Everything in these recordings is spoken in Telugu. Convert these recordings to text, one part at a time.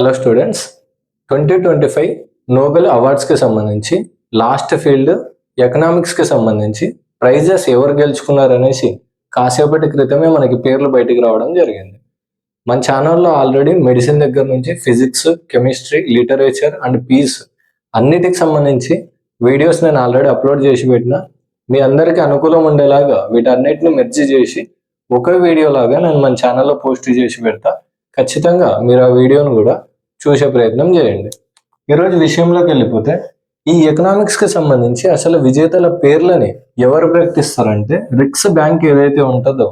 Hello students twenty twenty five Nobel అవార్డ్స్కి సంబంధించి లాస్ట్ ఫీల్డ్ ఎకనామిక్స్కి సంబంధించి ప్రైజెస్ ఎవరు గెలుచుకున్నారనేసి కాసేపటి క్రితమే మనకి పేర్లు బయటికి రావడం జరిగింది. మన ఛానల్లో ఆల్రెడీ మెడిసిన్ దగ్గర నుంచి physics chemistry literature and peace అన్నిటికి సంబంధించి వీడియోస్ నేను ఆల్రెడీ అప్లోడ్ చేసి పెట్టిన. మీ అందరికీ అనుకూలం ఉండేలాగా వీటన్నిటిని మెర్జీ చేసి ఒకే వీడియో లాగా నేను మన ఛానల్లో పోస్ట్ చేసి పెడతా. ఖచ్చితంగా మీరు ఆ వీడియోను కూడా చూసే ప్రయత్నం చేయండి. ఈరోజు విషయంలోకి వెళ్ళిపోతే ఈ ఎకనామిక్స్కి సంబంధించి అసలు విజేతల పేర్లని ఎవరు ప్రకటిస్తారంటే రిక్స్ బ్యాంక్ ఏదైతే ఉంటుందో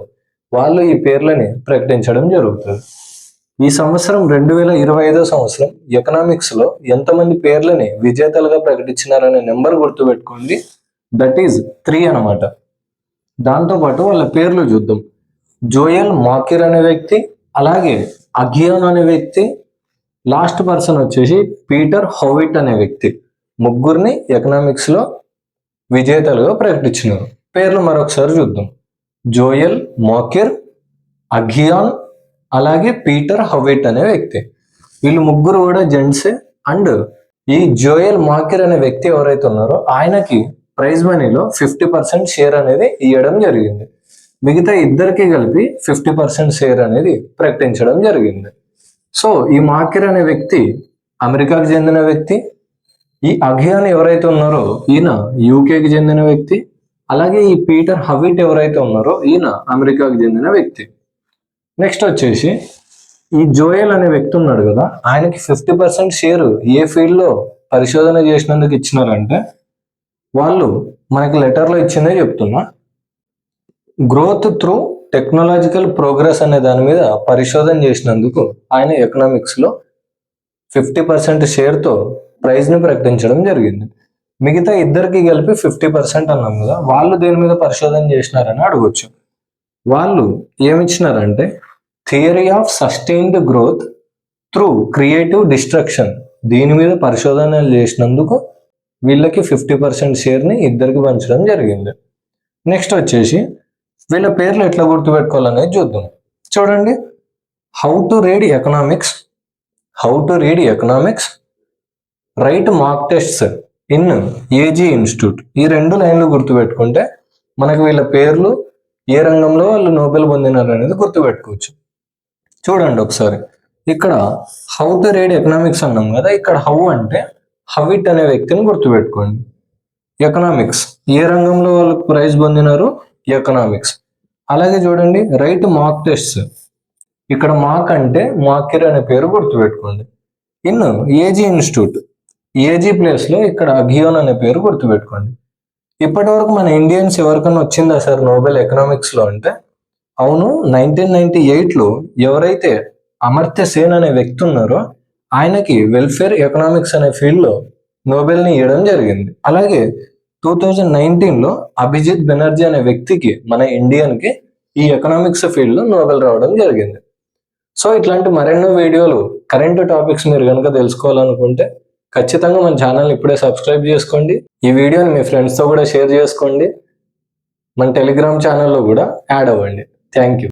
వాళ్ళు ఈ పేర్లని ప్రకటించడం జరుగుతుంది. ఈ సంవత్సరం రెండు వేల ఇరవై ఐదో సంవత్సరం ఎకనామిక్స్లో ఎంతమంది పేర్లని విజేతలుగా ప్రకటించినారనే నెంబర్ గుర్తుపెట్టుకోండి. దట్ ఈజ్ త్రీ అనమాట దాంతోపాటు వాళ్ళ పేర్లు చూద్దాం. జోయల్ మాకిర్ అనే వ్యక్తి అలాగే అగియాన్ అనే వ్యక్తి లాస్ట్ పర్సన్ వచ్చేసి పీటర్ హోవిట్ అనే వ్యక్తి. ముగ్గురిని ఎకనామిక్స్లో విజేతలుగా ప్రకటించినారు. పేర్లు మరొకసారి చూద్దాం. జోయల్ మాకిర్ అఘియాన్ అలాగే పీటర్ హవిట్ అనే వ్యక్తి. వీళ్ళు ముగ్గురు కూడా జెంట్సే అండ్ ఈ జోయల్ మాకిర్ అనే వ్యక్తి ఎవరైతే ఉన్నారో ఆయనకి ప్రైజ్ మనీలో ఫిఫ్టీ పర్సెంట్ షేర్ అనేది ఇవ్వడం జరిగింది. మిగతా ఇద్దరికి కలిపి ఫిఫ్టీ పర్సెంట్ షేర్ అనేది ప్రకటించడం జరిగింది. సో ఈ మాకిర్ అనే వ్యక్తి అమెరికాకు చెందిన వ్యక్తి ఈ అఘియాన్ ఎవరైతే ఉన్నారో ఈయన యూకేకి చెందిన వ్యక్తి అలాగే ఈ పీటర్ హవిట్ ఎవరైతే ఉన్నారో ఈయన అమెరికాకు చెందిన వ్యక్తి. నెక్స్ట్ వచ్చేసి ఈ జోయల్ అనే వ్యక్తి ఉన్నాడు కదా ఆయనకి ఫిఫ్టీ పర్సెంట్ షేర్ ఏ ఫీల్డ్లో పరిశోధన చేసినందుకు ఇచ్చినారంటే వాళ్ళు మనకి లెటర్లో ఇచ్చిందే చెప్తున్నా గ్రోత్ త్రూ టెక్నాలజికల్ ప్రోగ్రెస్ అనే దాని మీద పరిశోధన చేసినందుకు ఆయన ఎకనామిక్స్లో ఫిఫ్టీ పర్సెంట్ షేర్తో ప్రైజ్ని ప్రకటించడం జరిగింది. మిగతా ఇద్దరికి కలిపి ఫిఫ్టీ పర్సెంట్ అన్నాం కదా వాళ్ళు దేని మీద పరిశోధన చేసినారని అడగొచ్చు. వాళ్ళు ఏమిచ్చినారంటే theory of sustained growth through creative destruction దీని మీద పరిశోధనలు చేసినందుకు వీళ్ళకి ఫిఫ్టీ పర్సెంట్ షేర్ని ఇద్దరికి పంచడం జరిగింది. నెక్స్ట్ వచ్చేసి వీళ్ళ పేర్లు ఎట్లా గుర్తుపెట్టుకోవాలనేది చూద్దాం. చూడండి. How to read economics how to read economics right mark tests in AG institute ఈ రెండు లైన్లు గుర్తుపెట్టుకుంటే మనకు వీళ్ళ పేర్లు ఏ రంగంలో వాళ్ళు నోబెల్ పొందినారు అనేది గుర్తుపెట్టుకోవచ్చు. చూడండి ఒకసారి. ఇక్కడ హౌ టు రీడ్ ఎకనామిక్స్ అన్నాం కదా. ఇక్కడ హౌ అంటే హవిట్ అనే వ్యక్తిని గుర్తుపెట్టుకోండి. ఎకనామిక్స్ ఏ రంగంలో వాళ్ళు ప్రైజ్ పొందినారు? ఎకనామిక్స్ అలాగే చూడండి రైట్ మార్క్ టెస్ట్స్ ఇక్కడ మాక్ అంటే మాకిర్ అనే పేరు గుర్తుపెట్టుకోండి. ఇన్ ఏజీ ఇన్స్టిట్యూట్ ఏజీ ప్లేస్లో ఇక్కడ అఘియోన్ అనే పేరు గుర్తుపెట్టుకోండి. ఇప్పటి వరకు మన ఇండియన్స్ ఎవరికైనా వచ్చిందా సార్ నోబెల్ ఎకనామిక్స్లో అంటే? అవును నైన్టీన్ నైన్టీ ఎయిట్లో ఎవరైతే అమర్త్య సేన్ అనే వ్యక్తి ఉన్నారో ఆయనకి వెల్ఫేర్ ఎకనామిక్స్ అనే ఫీల్డ్లో నోబెల్ని ఇవ్వడం జరిగింది. అలాగే టూ థౌజండ్ నైన్టీన్లో అభిజిత్ బెనర్జీ అనే వ్యక్తికి మన ఇండియన్కి ఈ ఎకనామిక్స్ ఫీల్డ్లో నోబెల్ రావడం జరిగింది. సో ఇట్లాంటి మరెన్నో వీడియోలు కరెంట్ టాపిక్స్ మీరు కనుక తెలుసుకోవాలనుకుంటే ఖచ్చితంగా మన ఛానల్ ఇప్పుడే సబ్స్క్రైబ్ చేసుకోండి. ఈ వీడియోని మీ ఫ్రెండ్స్తో కూడా షేర్ చేసుకోండి. మన టెలిగ్రామ్ ఛానల్లో కూడా యాడ్ అవ్వండి. Thank you